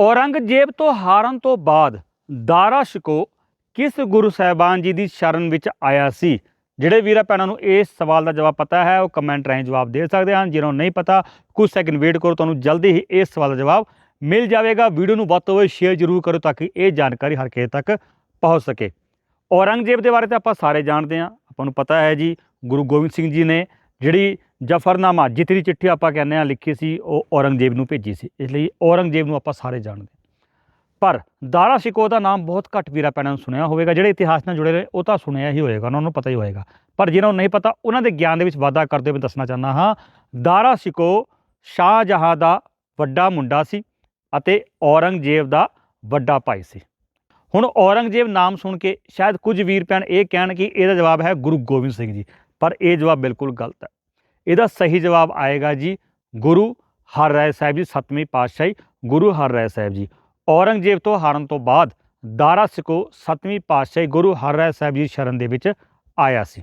ਔਰੰਗਜ਼ੇਬ ਤੋਂ ਹਾਰਨ ਤੋਂ ਬਾਅਦ ਦਾਰਾ ਸ਼ਿਕੋ ਕਿਸ ਗੁਰੂ ਸਾਹਿਬਾਨ ਜੀ ਦੀ ਸ਼ਰਨ ਵਿੱਚ ਆਇਆ ਸੀ? ਜਿਹੜੇ ਵੀਰਾਂ ਭੈਣਾਂ ਨੂੰ ਇਸ ਸਵਾਲ ਦਾ ਜਵਾਬ ਪਤਾ ਹੈ, ਉਹ ਕਮੈਂਟ ਰਾਹੀਂ ਜਵਾਬ ਦੇ ਸਕਦੇ ਹਨ। ਜਿਹਨਾਂ ਨੂੰ ਨਹੀਂ ਪਤਾ, ਕੁਝ ਸੈਕਿੰਡ ਵੇਟ ਕਰੋ, ਤੁਹਾਨੂੰ ਜਲਦੀ ਹੀ ਇਸ ਸਵਾਲ ਦਾ ਜਵਾਬ ਮਿਲ ਜਾਵੇਗਾ। ਵੀਡੀਓ ਨੂੰ ਵੱਧ ਤੋਂ ਵੱਧ ਸ਼ੇਅਰ ਜ਼ਰੂਰ ਕਰੋ ਤਾਂ ਕਿ ਇਹ ਜਾਣਕਾਰੀ ਹਰ ਕਿਸੇ ਤੱਕ ਪਹੁੰਚ ਸਕੇ। ਔਰੰਗਜ਼ੇਬ ਦੇ ਬਾਰੇ ਤਾਂ ਆਪਾਂ ਸਾਰੇ ਜਾਣਦੇ ਹਾਂ। ਆਪਾਂ ਨੂੰ ਪਤਾ ਹੈ ਜੀ, ਗੁਰੂ ਗੋਬਿੰਦ ਸਿੰਘ ਜੀ ਨੇ ਜਿਹੜੀ ਜਫਰਨਾਮਾ, ਜਿੱਤਰੀ ਚਿੱਠੀ ਆਪਾਂ ਕਹਿੰਦੇ ਆ ਲਿਖੀ ਸੀ, ਉਹ ਔਰੰਗਜ਼ੇਬ ਨੂੰ ਭੇਜੀ ਸੀ। ਇਸ ਲਈ ਔਰੰਗਜ਼ੇਬ ਨੂੰ ਆਪਾਂ ਸਾਰੇ ਜਾਣਦੇ ਪਰ ਦਾਰਾ ਸ਼ਿਕੋ ਦਾ ਨਾਮ ਬਹੁਤ ਘੱਟ ਵੀਰਾ ਪੈਣਾ ਨੂੰ ਸੁਣਿਆ ਹੋਵੇਗਾ। ਜਿਹੜੇ ਇਤਿਹਾਸ ਨਾਲ ਜੁੜੇ ਨੇ ਉਹ ਤਾਂ ਸੁਣਿਆ ਹੀ ਹੋਵੇਗਾ, ਉਹਨਾਂ ਨੂੰ ਪਤਾ ਹੀ ਹੋਵੇਗਾ। ਪਰ ਜਿਹਨਾਂ ਨੂੰ ਨਹੀਂ ਪਤਾ, ਉਹਨਾਂ ਦੇ ਗਿਆਨ ਦੇ ਵਿੱਚ ਵਾਧਾ ਕਰਦੇ ਹੋਏ ਦੱਸਣਾ ਚਾਹੁੰਦਾ ਹਾਂ, ਦਾਰਾ ਸ਼ਿਕੋ ਸ਼ਾਹਜਹਾਂ ਦਾ ਵੱਡਾ ਮੁੰਡਾ ਸੀ ਅਤੇ ਔਰੰਗਜ਼ੇਬ ਦਾ ਵੱਡਾ ਭਾਈ ਸੀ। ਹੁਣ ਔਰੰਗਜ਼ੇਬ ਨਾਮ ਸੁਣ ਕੇ ਸ਼ਾਇਦ ਕੁਝ ਵੀਰ ਭੈਣ ਇਹ ਕਹਿਣ ਕਿ ਇਹਦਾ ਜਵਾਬ ਹੈ ਗੁਰੂ ਗੋਬਿੰਦ ਸਿੰਘ ਜੀ, ਪਰ ਇਹ ਜਵਾਬ ਬਿਲਕੁਲ ਗਲਤ ਹੈ। ਇਹਦਾ ਸਹੀ ਜਵਾਬ ਆਏਗਾ ਜੀ ਗੁਰੂ ਹਰ ਰਾਏ ਸਾਹਿਬ ਜੀ, ਸੱਤਵੀਂ ਪਾਤਸ਼ਾਹੀ ਗੁਰੂ ਹਰ ਰਾਏ ਸਾਹਿਬ ਜੀ। ਔਰੰਗਜ਼ੇਬ ਤੋਂ ਹਾਰਨ ਤੋਂ ਬਾਅਦ ਦਾਰਾ ਸਿਕੋ ਸੱਤਵੀਂ ਪਾਤਸ਼ਾਹੀ ਗੁਰੂ ਹਰ ਰਾਏ ਸਾਹਿਬ ਜੀ ਸ਼ਰਨ ਦੇ ਵਿੱਚ ਆਇਆ ਸੀ।